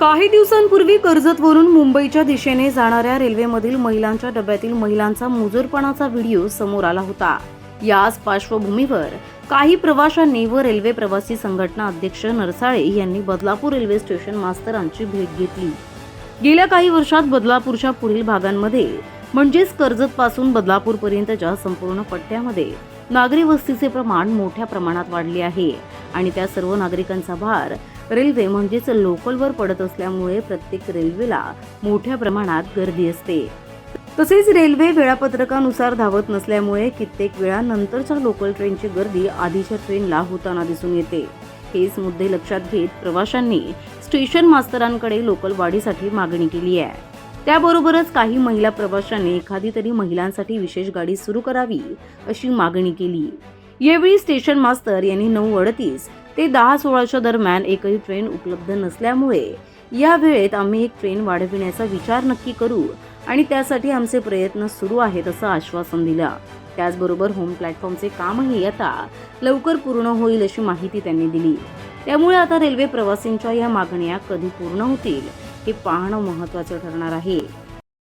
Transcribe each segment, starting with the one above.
काही दिवसांपूर्वी कर्जतवरून मुंबईच्या दिशेने जाणाऱ्या रेल्वेमधील महिलांच्या डब्यातील महिलांचा मुजरपणाचा व्हिडिओ समोर आला होता. याच पार्श्वभूमीवर काही प्रवाशांनी व रेल्वे प्रवासी संघटना अध्यक्ष नरसाळे यांनी बदलापूर रेल्वे स्टेशन मास्तरांची भेट घेतली. गेल्या काही वर्षात बदलापूरच्या पुढील भागांमध्ये म्हणजेच कर्जतपासून बदलापूरपर्यंतच्या संपूर्ण पट्ट्यामध्ये नागरी वस्तीचे प्रमाण मोठ्या प्रमाणात वाढले आहे आणि त्या सर्व नागरिकांचा भार रेल्वे म्हणजेच लोकलवर पडत असल्यामुळे प्रत्येक रेल्वेला मोठ्या प्रमाणात गर्दी असते. तसेच रेल्वे वेळापत्रकानुसार धावत नसल्यामुळे कित्येक वेळा नंतरच्या लोकल ट्रेनची गर्दी आधीच्या ट्रेनला होताना दिसून येते. हेच मुद्दे लक्षात घेत प्रवाशांनी स्टेशन मास्तरांकडे लोकल वाढीसाठी मागणी केली आहे. त्याबरोबरच काही महिला प्रवाशांनी एखादी तरी महिलांसाठी विशेष गाडी सुरू करावी अशी मागणी केली. यावेळी स्टेशन मास्तर यांनी नऊ अडतीस ते दहा सोळाच्या दरम्यान एकही ट्रेन उपलब्ध नसल्यामुळे या वेळेत आम्ही एक ट्रेन वाढविण्याचा विचार नक्की करू आणि त्यासाठी आमचे प्रयत्न सुरू आहेत असं आश्वासन दिलं. त्याचबरोबर होम प्लॅटफॉर्मचे कामही आता लवकर पूर्ण होईल अशी माहिती त्यांनी दिली. त्यामुळे आता रेल्वे प्रवासींच्या या मागण्या कधी पूर्ण होतील हे पाहणं महत्त्वाचं ठरणार आहे.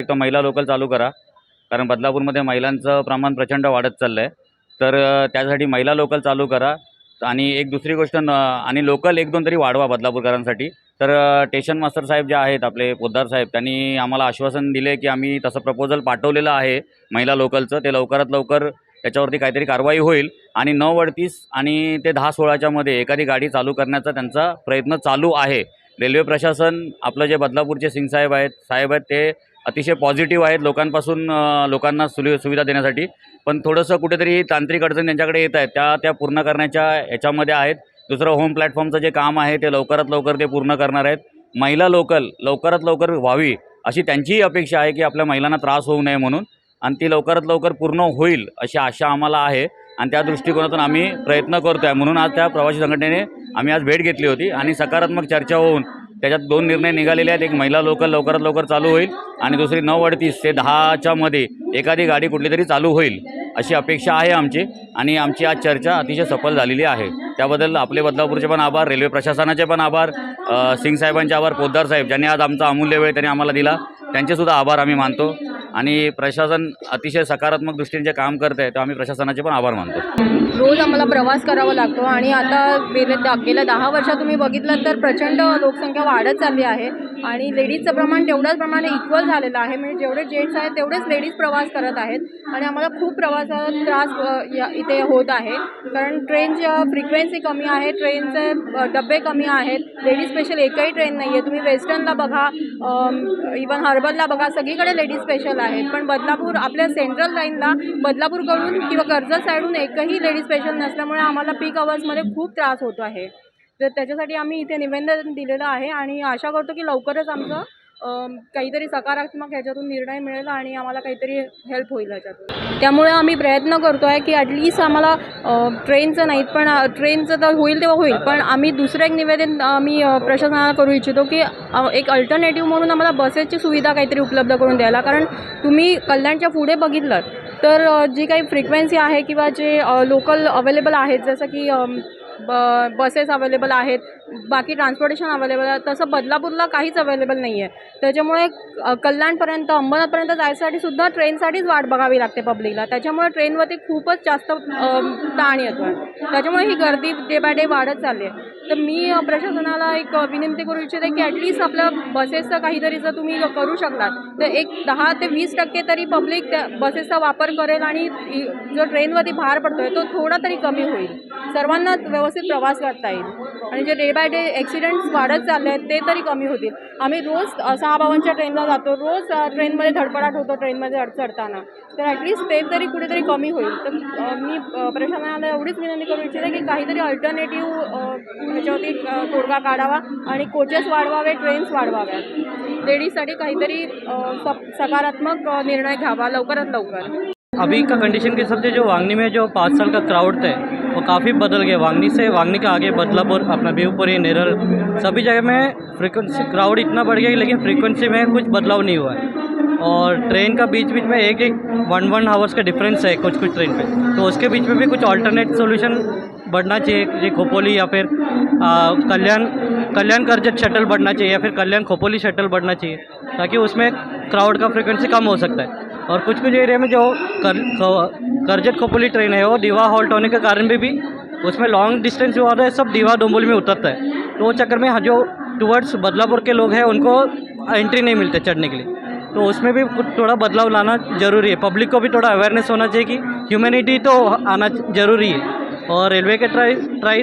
एक तर महिला लोकल चालू करा. कारण बदलापूरमध्ये महिलांचं प्रमाण प्रचंड वाढत चाललं आहे तर त्यासाठी महिला लोकल चालू करा. आणि एक दुसरी गोष्ट न आणि लोकल एक दोन तरी वाढवा बदलापूरकरांसाठी. तर स्टेशन मास्तर साहेब जे आहेत आपले पोद्दार साहेब त्यांनी आम्हाला आश्वासन दिले की आम्ही तसं प्रपोजल पाठवलेलं आहे महिला लोकलचं. ते लवकरात लवकर त्याच्यावरती काहीतरी कारवाई होईल. आणि नऊ अडतीस आणि ते दहा सोळाच्यामध्ये एखादी गाडी चालू करण्याचा त्यांचा प्रयत्न चालू आहे. रेल्वे प्रशासन आपलं जे बदलापूरचे सिंग साहेब आहेत साहेब आहेत ते अतिशय पॉझिटिव्ह आहेत लोकांपासून लोकांना सुलि सुविधा देण्यासाठी. पण थोडंसं कुठेतरी तांत्रिक अडचण त्यांच्याकडे येत आहेत. त्या त्या पूर्ण करण्याच्या ह्याच्यामध्ये आहेत. दुसरं होम प्लॅटफॉर्मचं जे काम आहे ते लवकरात लवकर ते पूर्ण करणार आहेत. महिला लोकल लवकरात लवकर व्हावी अशी त्यांचीही अपेक्षा आहे की आपल्या महिलांना त्रास होऊ नये म्हणून. आणि ती लवकरात लवकर पूर्ण होईल अशी आशा आम्हाला आहे. आणि त्या दृष्टिकोनातून आम्ही प्रयत्न करतो आहे म्हणून आज त्या प्रवासी संघटनेने आम्ही आज भेट घेतली होती. आणि सकारात्मक चर्चा होऊन त्याच्यात दोन निर्णय निघालेले आहेत. एक महिला लोकल लवकरात लवकर चालू होईल आणि दुसरी नऊ अडतीस ते दहाच्या मध्ये एखादी गाडी कुठली तरी चालू होईल अशी अपेक्षा आहे आमची आणि आमची आज चर्चा अतिशय सफल झालेली आहे. त्याबद्दल आपले बदलापूरचे पण आभार रेल्वे प्रशासनाचे पण आभार सिंग साहेबांचे आभार पोद्दार साहेब ज्यांनी आज आमचा अमूल्य वेळ त्यांनी आम्हाला दिला त्यांचेसुद्धा आभार आम्ही मानतो. आणि प्रशासन अतिशय सकारात्मक दृष्टीने जे काम करत आहे तर आम्ही प्रशासनाचे पण आभार मानतो. रोज आम्हाला प्रवास करावा लागतो आणि आता गेल्या गेल्या दहा वर्षात तुम्ही बघितलं तर प्रचंड लोकसंख्या वाढत चालली आहे आणि लेडीजचं प्रमाण तेवढ्याच प्रमाणे इक्वल झालेलं आहे. म्हणजे जेवढे जेंट्स आहेत तेवढेच लेडीज प्रवास करत आहेत. आणि आम्हाला खूप प्रवासाचा त्रास या- इथे होत आहे. कारण ट्रेनची फ्रिक्वेन्सी कमी आहे ट्रेनचे डबे कमी आहेत. लेडीज स्पेशल एकही ट्रेन नाही आहे तुम्ही वेस्टर्नला बघा इवन हर्बलला बघा सगळीकडे लेडीज स्पेशल आहेत. पण बदलापूर आपल्या सेंट्रल लाईनला बदलापूरकडून किंवा कर्जत साईडहून एकही लेडीज स्पेशल नसल्यामुळे आम्हाला पीक अवर्समध्ये खूप त्रास होतो आहे. तर त्याच्यासाठी आम्ही इथे निवेदन दिलेलं आहे आणि आशा करतो की लवकरच आमचं काहीतरी सकारात्मक ह्याच्यातून निर्णय मिळेल आणि आम्हाला काहीतरी हेल्प होईल ह्याच्यातून. त्यामुळे आम्ही प्रयत्न करतो आहे की ॲटलिस्ट आम्हाला ट्रेनचं नाहीत पण ट्रेनचं तर होईल तेव्हा होईल पण आम्ही दुसरं एक निवेदन आम्ही प्रशासनाला करू इच्छितो की एक अल्टरनेटिव्ह म्हणून आम्हाला बसेसची सुविधा काहीतरी उपलब्ध करून द्यायला. कारण तुम्ही कल्याणच्या पुढे बघितलं तर जी काही फ्रिक्वेन्सी आहे किंवा जे लोकल अवेलेबल आहेत जसं की ब बसेस अवेलेबल आहेत. बाकी ट्रान्सपोर्टेशन अवेलेबल आहे. तसं बदलापूरला काहीच अवेलेबल नाही आहे त्याच्यामुळे कल्याणपर्यंत अंबरनाथपर्यंत जायसाठी सुद्धा ट्रेनसाठीच वाट बघावी लागते पब्लिकला त्याच्यामुळे ट्रेनवरती खूपच जास्त ताण येतो आहे त्याच्यामुळे ही गर्दी डे बाय डे वाढत चालली आहे. तर मी प्रशासनाला एक विनंती करू इच्छिते की ॲटलिस्ट आपल्या बसेसचं काहीतरी जर तुम्ही करू शकलात तर एक दहा ते वीस टक्के तरी पब्लिक त्या बसेसचा वापर करेल आणि जो ट्रेनवरती भार पडतो आहे तो थोडा तरी कमी होईल. सर्वांना व्यवस्थित प्रवास करता येईल. आणि जे डे बाय डे ॲक्सिडेंट्स वाढत चालले आहेत ते तरी कमी होतील. आम्ही रोज सहा बावनच्या ट्रेनला जातो. रोज ट्रेनमध्ये धडपडाट होतो ट्रेनमध्ये अडचडताना तर ॲटलिस्ट ते तरी कुठेतरी कमी होईल. तर मी प्रशासनाला एवढीच विनंती करू इच्छिते की काहीतरी अल्टरनेटिव्ह ह्याच्यावरती तोडगा काढावा आणि कोचेस वाढवावे, ट्रेन्स वाढवाव्यात. लेडीजसाठी काहीतरी सकारात्मक निर्णय घ्यावा लवकरात लवकर. अभी का कंडीशन के हिसाब से जो वांगनी में जो पाँच साल का क्राउड थे, वो काफ़ी बदल गया। वांगनी से वांगनी के आगे बदलापुर, अपना बेवपुरी नेरल सभी जगह में फ्रिक्वेंसी क्राउड इतना बढ़ गया लेकिन फ्रीक्वेंसी में कुछ बदलाव नहीं हुआ है। और ट्रेन का बीच बीच में एक एक वन वन आवर्स का डिफरेंस है कुछ कुछ ट्रेन पे। तो उसके बीच में भी कुछ ऑल्टरनेट सोल्यूशन बढ़ना चाहिए खोपोली या फिर कल्याण कल्याण करजत शटल बढ़ना चाहिए या फिर कल्याण खोपोली शटल बढ़ना चाहिए ताकि उसमें क्राउड का फ्रिक्वेंसी कम हो सकता है। और कुछ कुछ एरिया में जो कर, करजत खोपोली ट्रेन है वो दीवा हॉल्ट होने के कारण भी, भी उसमें लॉन्ग डिस्टेंस जो आता है सब दीवा डोंबोली में उतरता है। तो वो चक्कर में जो टूवर्ड्स बदलापुर के लोग हैं उनको एंट्री नहीं मिलते चढ़ने के लिए। तो उसमें भी थोड़ा बदलाव लाना ज़रूरी है। पब्लिक को भी थोड़ा अवेयरनेस होना चाहिए कि ह्यूमैनिटी तो आना ज़रूरी है। और रेलवे के ट्राई ट्राई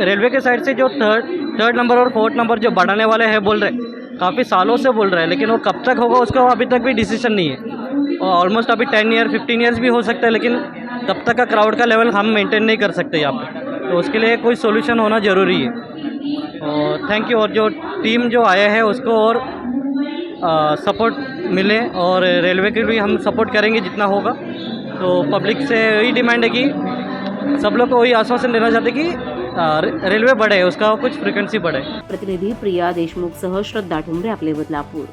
रेलवे के साइड से जो थर्ड थर्ड नंबर और फोर्थ नंबर जो बढ़ाने वाले हैं बोल रहे, काफ़ी सालों से बोल रहे हैं, लेकिन वो कब तक होगा उसका अभी तक भी डिसीज़न नहीं है। और ऑलमोस्ट अभी टेन ईयर फिफ्टीन ईयर्स भी हो सकता है, लेकिन तब तक का क्राउड का लेवल हम मेंटेन नहीं कर सकते यहाँ पर तो उसके लिए कोई सोल्यूशन होना ज़रूरी है। और थैंक यू और जो टीम जो आया है, उसको और सपोर्ट मिले और रेलवे के भी हम सपोर्ट करेंगे जितना होगा। तो पब्लिक से यही डिमांड है कि सब लोग को वही आश्वासन देना चाहते कि आ, रेलवे बढ़े उसका कुछ फ्रिक्वेंसी बढ़े। प्रतिनिधी प्रिया देशमुख सह श्रद्धा ठुमरे आपले बदलापूर।